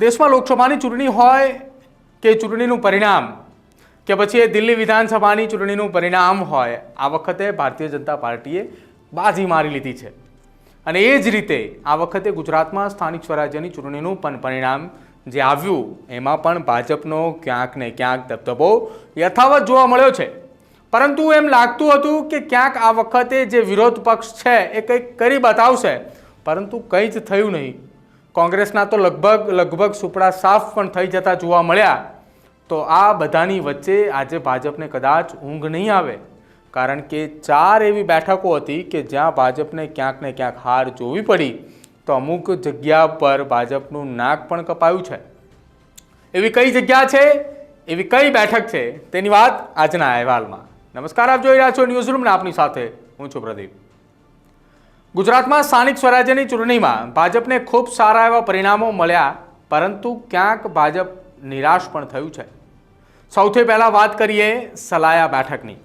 દેશમાં લોકસભાની ચૂંટણી હોય કે ચૂંટણીનું પરિણામ, કે પછી એ દિલ્હી વિધાનસભાની ચૂંટણીનું પરિણામ હોય, આ વખતે ભારતીય જનતા પાર્ટીએ બાજી મારી લીધી છે. અને એ જ રીતે આ વખતે ગુજરાતમાં સ્થાનિક સ્વરાજ્યની ચૂંટણીનું પણ પરિણામ જે આવ્યું, એમાં પણ ભાજપનો ક્યાંક ને ક્યાંક દબદબો યથાવત જોવા મળ્યો છે. પરંતુ એમ લાગતું હતું કે ક્યાંક આ વખતે જે વિરોધ પક્ષ છે એ કંઈક કરી બતાવશે, પરંતુ કંઈ જ થયું નહીં. કોંગ્રેસના તો લગભગ લગભગ સુપડા સાફ પણ થઈ જતા જોવા મળ્યા. તો આ બધાની વચ્ચે આજે ભાજપને કદાચ ઊંઘ નહીં આવે. કારણ કે ચાર એવી બેઠકો હતી કે જ્યાં ભાજપને ક્યાંક ને ક્યાંક હાર જોવી પડી. તો અમુક જગ્યા પર ભાજપનું નાક પણ કપાયું છે. એવી કઈ જગ્યા છે? એવી કઈ બેઠક છે? તેની વાત આજના અહેવાલમાં. નમસ્કાર, આપ જોઈ રહ્યા છો ન્યૂઝ રૂમને આપની સાથે હું છું પ્રદીપ. ગુજરાતમાં સ્થાનિક સ્વરાજ્યની ચૂંટણીમાં ભાજપને ખૂબ સારા એવા પરિણામો મળ્યા, પરંતુ ક્યાંક ભાજપ નિરાશ પણ થયું છે. સૌથી પહેલાં વાત કરીએ સલાયા બેઠકની.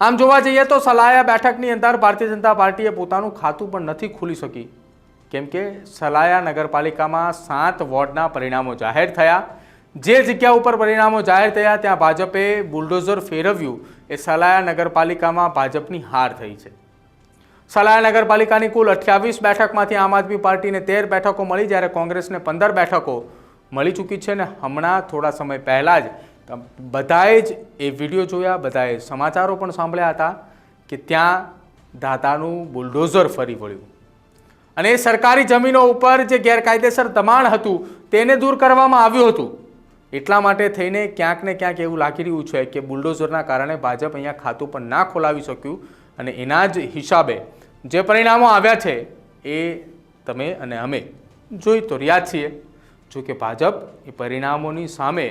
આમ જોવા જઈએ તો સલાયા બેઠકની અંદર ભારતીય જનતા પાર્ટીએ પોતાનું ખાતું પણ નથી ખુલી શકી. કેમ કે સલાયા નગરપાલિકામાં સાત વોર્ડના પરિણામો જાહેર થયા. જે જગ્યા ઉપર પરિણામો જાહેર થયા, ત્યાં ભાજપે બુલડોઝર ફેરવ્યું. એ સલાયા નગરપાલિકામાં ભાજપની હાર થઈ છે. સલાયા નગરપાલિકાની કુલ અઠ્યાવીસ બેઠકમાંથી આમ આદમી પાર્ટીને તેર બેઠકો મળી, જ્યારે કોંગ્રેસને પંદર બેઠકો મળી ચૂકી છે ને હમણાં થોડા સમય પહેલાં જ. બધાએ જ એ વીડિયો જોયા, બધાએ સમાચારો પણ સાંભળ્યા હતા કે ત્યાં દાદાનું બુલડોઝર ફરી વળ્યું. અને સરકારી જમીનો ઉપર જે ગેરકાયદેસર દબાણ હતું, તેને દૂર કરવામાં આવ્યું હતું. એટલા માટે થઈને ક્યાંક ને ક્યાંક એવું લાગી રહ્યું છે કે બુલડોઝરના કારણે ભાજપ અહીંયા ખાતું પણ ના ખોલાવી શક્યું અને એના જ હિસાબે જે પરિણામો આવ્યા છે, એ તમે અને અમે જોઈ તો રહ્યા છીએ. જો કે ભાજપ એ પરિણામોની સામે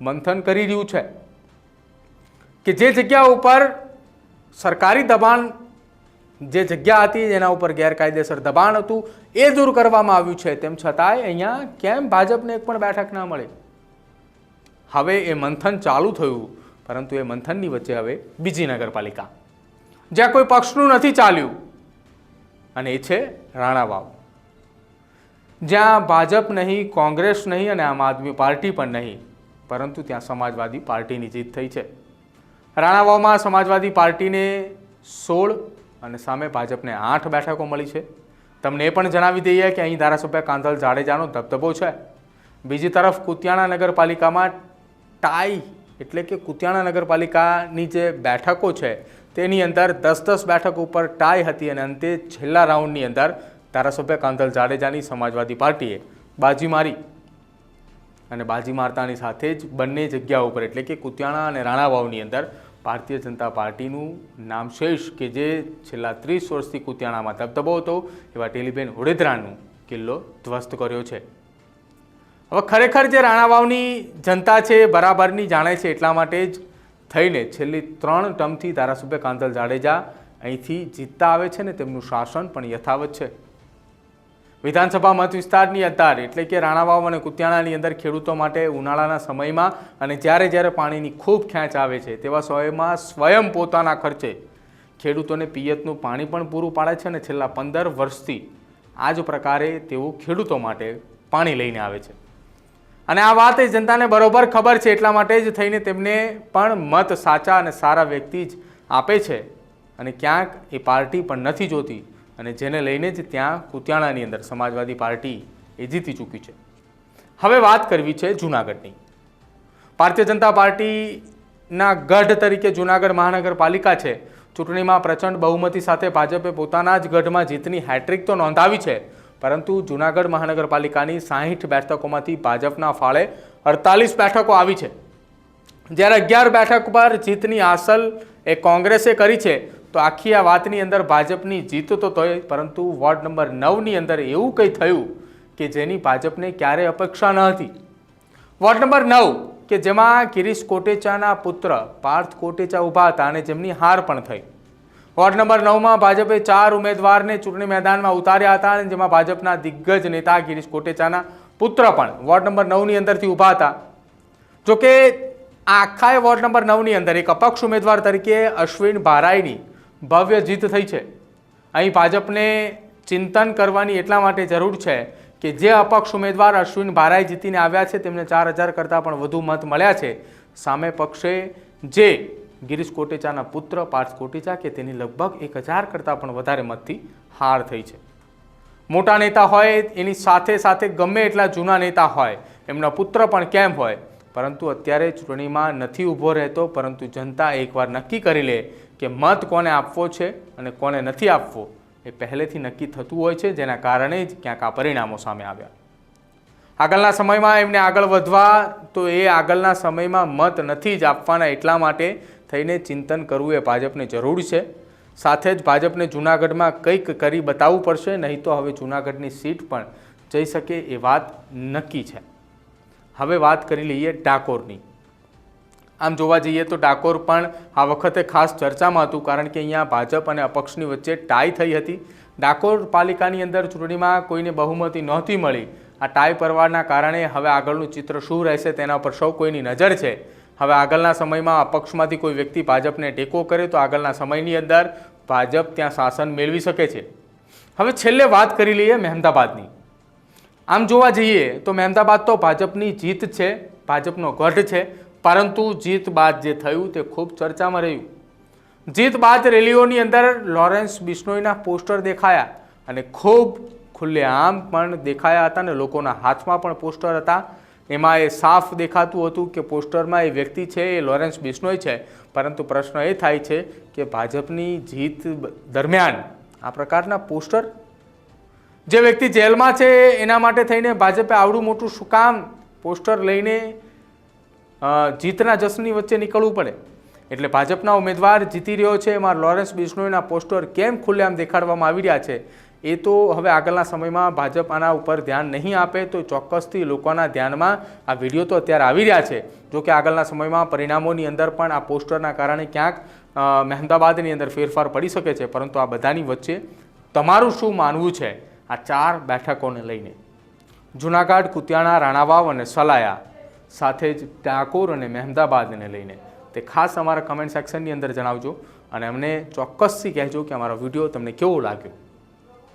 મંથન કરી રહ્યું છે કે જે જગ્યા ઉપર સરકારી દબાણ, જે જગ્યા હતી જેના ઉપર ગેરકાયદેસર દબાણ હતું, એ દૂર કરવામાં આવ્યું છે. તેમ છતાંય અહીંયા કેમ ભાજપને એક પણ બેઠક ના મળે? હવે એ મંથન ચાલુ થયું, પરંતુ એ મંથનની વચ્ચે હવે બીજી નગરપાલિકા. જ્યાં કોઈ પક્ષનું નથી ચાલ્યું અને એ છે રાણાવાવ જ્યાં ભાજપ નહીં, કોંગ્રેસ નહીં અને આમ આદમી પાર્ટી પણ નહીં, પરંતુ ત્યાં સમાજવાદી પાર્ટીની જીત થઈ છે. રાણાવાવમાં સમાજવાદી પાર્ટીને સોળ અને સામે ભાજપને આઠ બેઠકો મળી છે. તમને એ પણ જણાવી દઈએ કે અહીં ધારાસભ્ય કાંધલ જાડેજાનો ધબધબો છે. બીજી તરફ કુતિયાણા નગરપાલિકામાં ટાઈ એટલે કે કુતિયાણા નગરપાલિકાની જે બેઠકો છે તેની અંદર દસ દસ બેઠક ઉપર ટાઈ હતી અને અંતે છેલ્લા રાઉન્ડની અંદર ધારાસભ્ય કાંધલ જાડેજાની સમાજવાદી પાર્ટીએ બાજી મારી અને બાજી મારતાની સાથે જ બંને જગ્યા ઉપર, એટલે કે કુતિયાણા અને રાણાવાવની અંદર ભારતીય જનતા પાર્ટીનું નામશેષ કે જે છેલ્લા ત્રીસ વર્ષથી કુતિયાણામાં દબદબો હતો, એવા ટેલીબેન હોડેદરાનું કિલ્લો ધ્વસ્ત કર્યો છે. હવે ખરેખર જે રાણાવાવની જનતા છે બરાબરની જાણે છે એટલા માટે જ થઈને છેલ્લી ત્રણ ટર્મથી ધારાસભ્ય કાંતલ જાડેજા અહીંથી જીતતા આવે છે ને તેમનું શાસન પણ યથાવત છે. વિધાનસભા મત વિસ્તારની અંદર એટલે કે રાણાવાવ અને કુતિયાણાની અંદર ખેડૂતો માટે ઉનાળાના સમયમાં અને જ્યારે જ્યારે પાણીની ખૂબ ખેંચ આવે છે તેવા સમયમાં સ્વયં પોતાના ખર્ચે ખેડૂતોને પિયતનું પાણી પણ પૂરું પાડે છે અને છેલ્લા પંદર વર્ષથી આ જ પ્રકારે તેઓ ખેડૂતો માટે પાણી લઈને આવે છે. અને આ વાત એ જનતાને બરોબર ખબર છે, એટલા માટે જ થઈને તેમને પણ મત સાચા અને સારા વ્યક્તિ જ આપે છે. અને ક્યાંક એ પાર્ટી પણ નથી જોતી. અને જેને લઈને જ ત્યાં કુતિયાણાની અંદર સમાજવાદી પાર્ટી એ જીતી ચૂકી છે. હવે વાત કરવી છે જૂનાગઢની. ભારતીય જનતા પાર્ટીના ગઢ તરીકે જૂનાગઢ મહાનગરપાલિકા છે. ચૂંટણીમાં પ્રચંડ બહુમતી સાથે ભાજપે પોતાના જ ગઢમાં જીતની હેટ્રિક તો નોંધાવી છે. પરંતુ જૂનાગઢ મહાનગરપાલિકાની સાહીઠ બેઠકોમાંથી ભાજપના ફાળે અડતાલીસ બેઠકો આવી છે. જ્યારે અગિયાર બેઠક પર જીતની હાંસલ એ કોંગ્રેસે કરી છે, તો આખી આ વાતની અંદર ભાજપની જીત તો થઈ પરંતુ વોર્ડ નંબર નવની અંદર એવું કંઈ થયું કે જેની ભાજપને ક્યારેય અપેક્ષા ન હતી. વોર્ડ નંબર નવ, કે જેમાં ગિરીશ કોટેચાના પુત્ર પાર્થ કોટેચા ઊભા હતા અને જેમની હાર પણ થઈ. વોર્ડ નંબર નવમાં ભાજપે ચાર ઉમેદવારને ચૂંટણી મેદાનમાં ઉતાર્યા હતા અને જેમાં ભાજપના દિગ્ગજ નેતા ગિરીશ કોટેચાના પુત્ર પણ વોર્ડ નંબર નવની અંદરથી ઊભા હતા. જોકે આખાએ આખા વોર્ડ નંબર નવની અંદર એક અપક્ષ ઉમેદવાર તરીકે અશ્વિન ભારાઈની ભવ્ય જીત થઈ છે. અહીં ભાજપને ચિંતન કરવાની એટલા માટે જરૂર છે કે જે અપક્ષ ઉમેદવાર અશ્વિન ભારાઈ જીતીને આવ્યા છે તેમને ચાર હજાર કરતાં પણ વધુ મત મળ્યા છે. સામે પક્ષે જે ગિરીશ કોટેચાના પુત્ર પાર્થ કોટેચા કે તેની લગભગ એક હજાર કરતાં પણ વધારે મતથી હાર થઈ છે. મોટા નેતા હોય, એની સાથે સાથે ગમે એટલા જૂના નેતા હોય, એમના પુત્ર પણ કેમ હોય? પરંતુ અત્યારે ચૂંટણીમાં નથી ઊભો રહેતો, પરંતુ જનતા એકવાર નક્કી કરી લે કે મત કોને આપવો છે અને કોને નથી આપવો, એ પહેલેથી નક્કી થતું હોય છે, જેના કારણે જ ક્યાંક આ પરિણામો સામે આવ્યા. આગળના સમયમાં એમને આગળ વધવા, તો એ આગળના સમયમાં મત નથી જ આપવાના એટલા માટે થઈને ચિંતન કરવું એ ભાજપને જરૂર છે. સાથે જ ભાજપને જૂનાગઢમાં કંઈક કરી બતાવવું પડશે, નહીં તો હવે જૂનાગઢની સીટ પણ જઈ શકે એ વાત નક્કી છે. હવે વાત કરી લઈએ ડાકોરની. આમ જોવા જઈએ તો ડાકોર પણ આ વખતે ખાસ ચર્ચામાં હતું, કારણ કે અહીંયા ભાજપ અને અપક્ષની વચ્ચે ટાઈ થઈ હતી. ડાકોર પાલિકાની અંદર ચૂંટણીમાં કોઈને બહુમતી નહોતી મળી. આ ટાઈ પરવારના કારણે હવે આગળનું ચિત્ર શું રહેશે તેના પર સૌ કોઈની નજર છે. હવે આગળના સમયમાં અપક્ષમાંથી કોઈ વ્યક્તિ ભાજપને ટેકો કરે તો આગળના સમયની અંદર ભાજપ ત્યાં શાસન મેળવી શકે છે. હવે છેલ્લે વાત કરી લઈએ મહેમદાબાદની. આમ જોવા જઈએ તો મહેમદાબાદ તો ભાજપની જીત છે, ભાજપનો ગઢ છે, પરંતુ જીત બાદ જે થયું તે ખૂબ ચર્ચામાં રહ્યું. જીત બાદ રેલીઓની અંદર લોરેન્સ બિશ્નોઈના પોસ્ટર દેખાયા અને ખૂબ ખુલ્લેઆમ પણ દેખાયા હતા અને લોકોના હાથમાં પણ પોસ્ટર હતા. એમાં એ સાફ દેખાતું હતું કે પોસ્ટરમાં એ વ્યક્તિ છે, એ લોરેન્સ બિશ્નોઈ છે. પરંતુ પ્રશ્ન એ થાય છે કે ભાજપની જીત દરમિયાન આ પ્રકારના પોસ્ટર? જે વ્યક્તિ જેલમાં છે, એના માટે થઈને ભાજપે આવડું મોટું શું કામ પોસ્ટર લઈને જીતના જશ્નની વચ્ચે નીકળવું પડે? એટલે ભાજપના ઉમેદવાર જીતી રહ્યો છે. એમાં લોરેન્સ બિશ્નોઈના પોસ્ટર કેમ ખુલ્લેઆમ દેખાડવામાં આવી રહ્યા છે? એ તો હવે આગળના સમયમાં ભાજપ આના ઉપર ધ્યાન નહીં આપે તો ચોક્કસથી લોકોના ધ્યાનમાં આ વીડિયો તો અત્યારે આવી રહ્યા છે. જો કે આગળના સમયમાં પરિણામોની અંદર પણ આ પોસ્ટરના કારણે ક્યાંક મહેમદાબાદની અંદર ફેરફાર પડી શકે છે, પરંતુ આ બધાની વચ્ચે તમારું શું માનવું છે? આ ચાર બેઠકોને લઈને. જુનાગઢ, કુતિયાણા, રાણાવાવ અને સલાયા સાથે જ ડાકોર અને મહેમદાબાદને લઈને. તે ખાસ અમારા કમેન્ટ સેક્શનની અંદર જણાવજો અને અમને ચોક્કસથી કહેજો કે અમારો વીડિયો તમને કેવો લાગ્યો.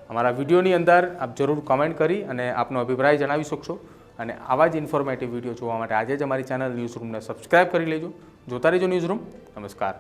અમારા વિડીયોની અંદર આપ જરૂર કમેન્ટ કરી અને આપનો અભિપ્રાય જણાવી શકશો. અને આવા જ ઇન્ફોર્મેટિવ વીડિયો જોવા માટે આજે જ અમારી ચેનલ ન્યૂઝ રૂમને સબસ્ક્રાઇબ કરી લેજો. જોતા રહેજો ન્યૂઝ રૂમ નમસ્કાર.